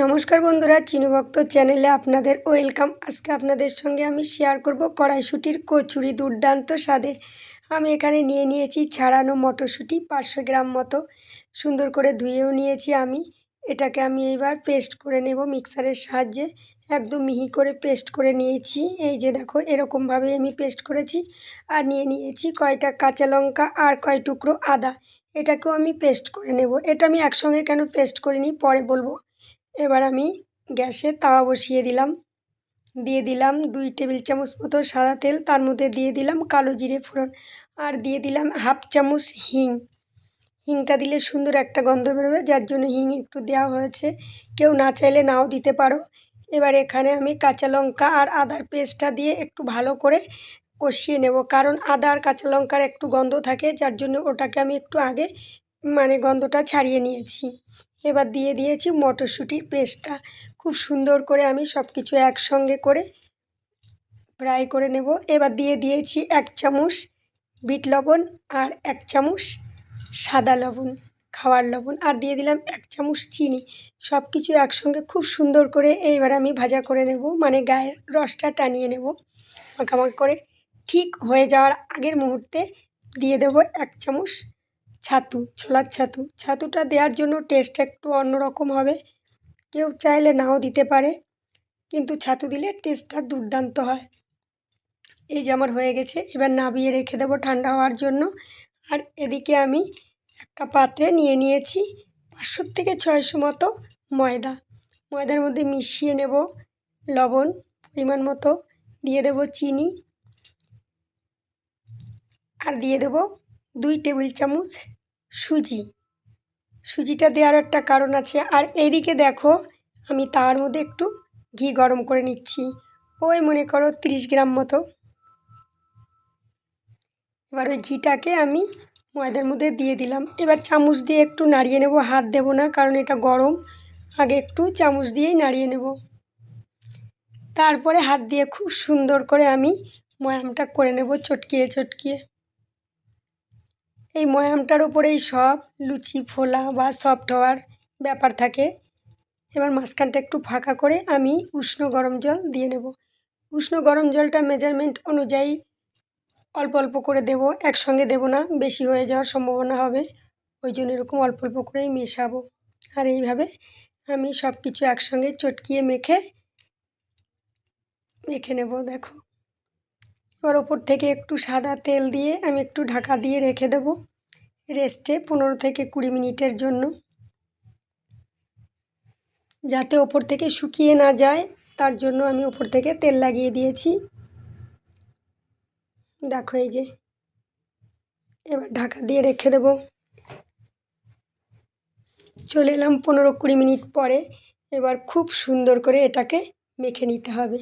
নমস্কার বন্ধুরা চিনুভক্ত চ্যানেলে আপনাদের ওয়েলকাম। আজকে আপনাদের সঙ্গে আমি শেয়ার করব কড়াইশুটির কচুরি দুর্দান্ত স্বাদের। আমি এখানে নিয়ে নিয়েছি ছাড়ানো মটরশুঁটি পাঁচশো গ্রাম মতো। সুন্দর করে ধুয়েও নিয়েছি আমি। এটাকে আমি এইবার পেস্ট করে নেব মিক্সারের সাহায্যে। একদম মিহি করে পেস্ট করে নিয়েছি। এই যে দেখো, এরকমভাবে আমি পেস্ট করেছি। আর নিয়ে নিয়েছি কয়টা কাঁচা লঙ্কা আর কয় টুকরো আদা। এটাকেও আমি পেস্ট করে নেব। এটা আমি একসঙ্গে কেন পেস্ট করিনি, পরে বলব। এবার আমি গ্যাসে তাওয়া বসিয়ে দিলাম। দিয়ে দিলাম দুই টেবিল চামচ মতো সাদা তেল, তার মধ্যে দিয়ে দিলাম কালো জিরে ফোড়ন আর দিয়ে দিলাম হাফ চামচ হিং। হিংটা দিলে সুন্দর একটা গন্ধ বেরোবে, যার জন্য হিং একটু দেওয়া হয়েছে। কেউ না চাইলে নাও দিতে পারো। এবার এখানে আমি কাঁচা লঙ্কা আর আদার পেস্টটা দিয়ে একটু ভালো করে কষিয়ে নেব, কারণ আদা আর কাঁচা লঙ্কার একটু গন্ধ থাকে, যার জন্য ওটাকে আমি একটু আগে মানে গন্ধটা ছাড়িয়ে নিয়েছি। এবার দিয়ে দিয়েছি মটরশুঁটির পেস্টটা। খুব সুন্দর করে আমি সব কিছু একসঙ্গে করে ফ্রাই করে নেব। এবার দিয়ে দিয়েছি এক চামচ বিট লবণ আর এক চামচ সাদা লবণ, খাওয়ার লবণ আর দিয়ে দিলাম এক চামচ চিনি। সব কিছু একসঙ্গে খুব সুন্দর করে এইবার আমি ভাজা করে নেব মানে গায়ের রসটা টানিয়ে নেব। মাখামাখি করে ঠিক হয়ে যাওয়ার আগের মুহূর্তে দিয়ে দেব এক চামচ ছাতু, ছোলার ছাতু। ছাতুটা দেওয়ার জন্য টেস্ট একটু অন্যরকম হবে। কেউ চাইলে নাও দিতে পারে, কিন্তু ছাতু দিলে টেস্টটা দুর্দান্ত হয়। এই যে আমার হয়ে গেছে, এবার নাবিয়ে রেখে দেবো ঠান্ডা হওয়ার জন্য। আর এদিকে আমি একটা পাত্রে নিয়ে নিয়েছি পাঁচশো থেকে ছয়শো মতো ময়দা। ময়দার মধ্যে মিশিয়ে নেব লবণ, পরিমাণ মতো। দিয়ে দেব চিনি। আর দিয়ে দেব দুই টেবিল চামচ সুজি। সুজিটা দেওয়ার একটা কারণ আছে। আর এইদিকে দেখো, আমি তার মধ্যে একটু ঘি গরম করে নিচ্ছি। ওই মনে করো তিরিশ গ্রাম মতো। এবার ওই ঘিটাকে আমি ময়দার মধ্যে দিয়ে দিলাম। এবার চামচ দিয়ে একটু নাড়িয়ে নেব। হাত দেব না, কারণ এটা গরম। আগে একটু চামচ দিয়েই নাড়িয়ে নেব। তারপরে হাত দিয়ে খুব সুন্দর করে আমি ময়ামটা করে নেব চটকিয়ে চটকিয়ে। এই ময়ামটার ওপরেই সব লুচি, ফোলা বা সফট হওয়ার ব্যাপার থাকে। এবার মাঝখানটা একটু ফাঁকা করে আমি উষ্ণ গরম জল দিয়ে নেব। উষ্ণ গরম জলটা মেজারমেন্ট অনুযায়ী অল্প অল্প করে দেব, একসঙ্গে দেব না, বেশি হয়ে যাওয়ার সম্ভাবনা হবে। ওই জন্য এরকম অল্প অল্প করেই মেশাবো। আর এইভাবে আমি সব কিছু একসঙ্গে চটকিয়ে মেখে মেখে নেব, দেখো। এবার ওপর থেকে একটু সাদা তেল দিয়ে আমি একটু ঢাকা দিয়ে রেখে দেব রেস্টে পনেরো থেকে কুড়ি মিনিটের জন্য। যাতে ওপর থেকে শুকিয়ে না যায়, তার জন্য আমি ওপর থেকে তেল লাগিয়ে দিয়েছি। দেখো এই যে, এবার ঢাকা দিয়ে রেখে দেব। চলে এলাম পনেরো কুড়ি মিনিট পরে, এবার খুব সুন্দর করে এটাকে মেখে নিতে হবে।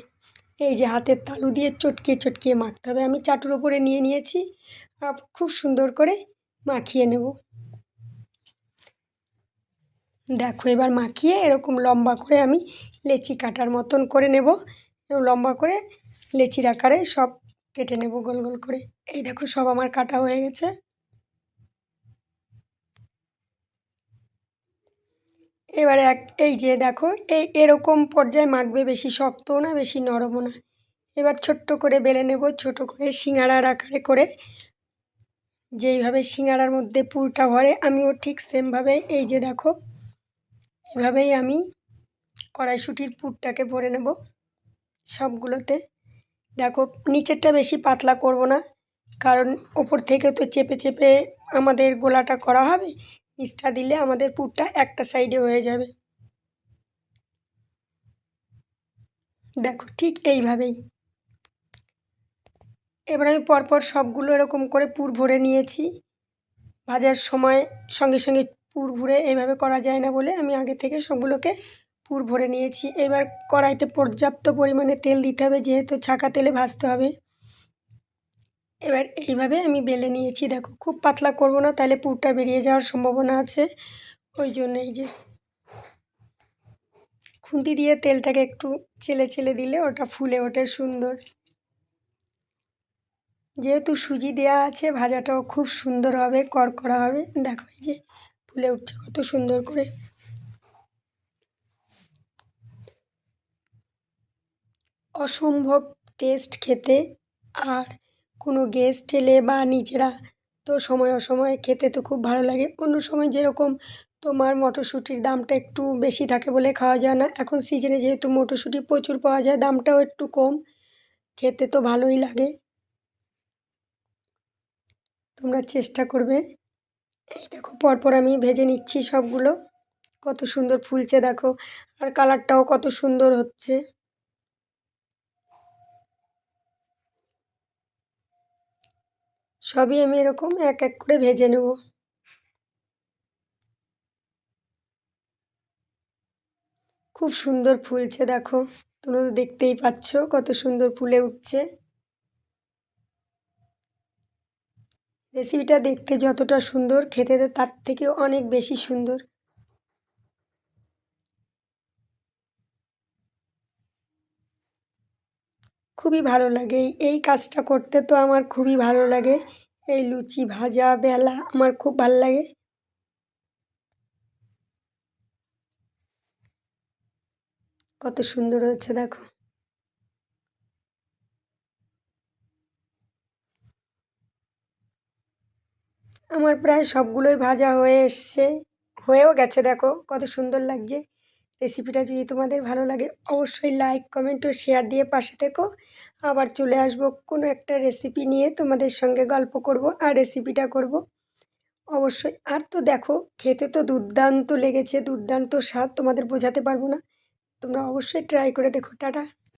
এই যে হাতের তালু দিয়ে চটকিয়ে চটকিয়ে মাখতে হবে। আমি চাটুর ওপরে নিয়ে নিয়েছি। খুব সুন্দর করে মাখিয়ে নেব। দেখো, এবার মাখিয়ে এরকম লম্বা করে আমি লেচি কাটার মতন করে নেব। লম্বা করে লেচির আকারে সব কেটে নেব গোল গোল করে। এই দেখো, সব আমার কাটা হয়ে গেছে। এবারে এক, এই যে দেখো, এই এরকম পর্যায়ে মাখবে বেশি শক্তও না, বেশি নরমও না। এবার ছোট্ট করে বেলে নেব, ছোট করে সিঙাড়ার আকারে করে। যেইভাবে সিঙাড়ার মধ্যে পুরটা ভরে, আমিও ঠিক সেমভাবে এই যে দেখো, এভাবেই আমি কড়াইশুটির পুরটাকে ভরে নেব সবগুলোতে। দেখো, নিচেরটা বেশি পাতলা করব না, কারণ ওপর থেকে তো চেপে চেপে আমাদের গোলাটা করা হবে নিচটা দিলে আমাদের পুরটা একটা সাইডে হয়ে যাবে। দেখো ঠিক এইভাবেই। এবার আমি পরপর সবগুলো এরকম করে পুর ভরে নিয়েছি। ভাজার সময় সঙ্গে সঙ্গে পুর ভরে এইভাবে করা যায় না বলে আমি আগে থেকে সবগুলোকে পুর ভরে নিয়েছি। এবার কড়াইতে পর্যাপ্ত পরিমাণে তেল দিতে হবে, যেহেতু ছাকা তেলে ভাজতে হবে। এবার এইভাবে আমি বেলে নিয়েছি, দেখো খুব পাতলা করব না, তাহলে পুরটা বেরিয়ে যাওয়ার সম্ভাবনা আছে। ওই জন্য এই যে খুন্তি দিয়ে তেলটাকে একটু চেলে চেলে দিলে ওটা ফুলে ওঠে সুন্দর। যেহেতু সুজি দেওয়া আছে, ভাজাটাও খুব সুন্দর হবে, কড়কড়া হবে। দেখো এই যে ফুলে উঠছে কত সুন্দর করে। অসম্ভব টেস্ট খেতে। আর কোনো গেস্ট এলে বা নিজেরা তো সময় অসময়ে খেতে তো খুব ভালো লাগে। অন্য সময় যেরকম তোমার মটরশুঁটির দামটা একটু বেশি থাকে বলে খাওয়া যায় না। এখন সিজনে যেহেতু মটরশুঁটি প্রচুর পাওয়া যায়, দামটাও একটু কম। খেতে তো ভালোই লাগে। তোমরা চেষ্টা করবে। এই দেখো, পরপর আমি ভেজে নিচ্ছি সবগুলো। কত সুন্দর ফুলছে দেখো। আর কালারটাও কত সুন্দর হচ্ছে। সবই আমি এরকম এক এক করে ভেজে নেব। খুব সুন্দর ফুলছে দেখো, তোমরা তো দেখতেই পাচ্ছ কত সুন্দর ফুলে উঠছে। রেসিপিটা দেখতে যতটা সুন্দর, খেতে তার থেকে অনেক বেশি সুন্দর। খুবই ভালো লাগে। এই কাজটা করতে তো আমার খুবই ভালো লাগে। এই লুচি ভাজা বেলা আমার খুব ভালো লাগে। কত সুন্দর হচ্ছে দেখো। আমার প্রায় সবগুলোই ভাজা হয়ে এসছে। হয়েও গেছে, দেখো। কত সুন্দর লাগছে। রেসিপিটা যদি তোমাদের ভালো লাগে, অবশ্যই লাইক কমেন্ট ও শেয়ার দিয়ে পাশে থেকো। আবার চলে আসব কোনো একটা রেসিপি নিয়ে তোমাদের সঙ্গে গল্প করব আর রেসিপিটা করব। অবশ্যই, আর তো দেখো, খেতে তো দুর্দান্ত লেগেছে, দুর্দান্ত স্বাদ, তোমাদের বোঝাতে পারব না। তোমরা অবশ্যই ট্রাই করে দেখো। টাটা।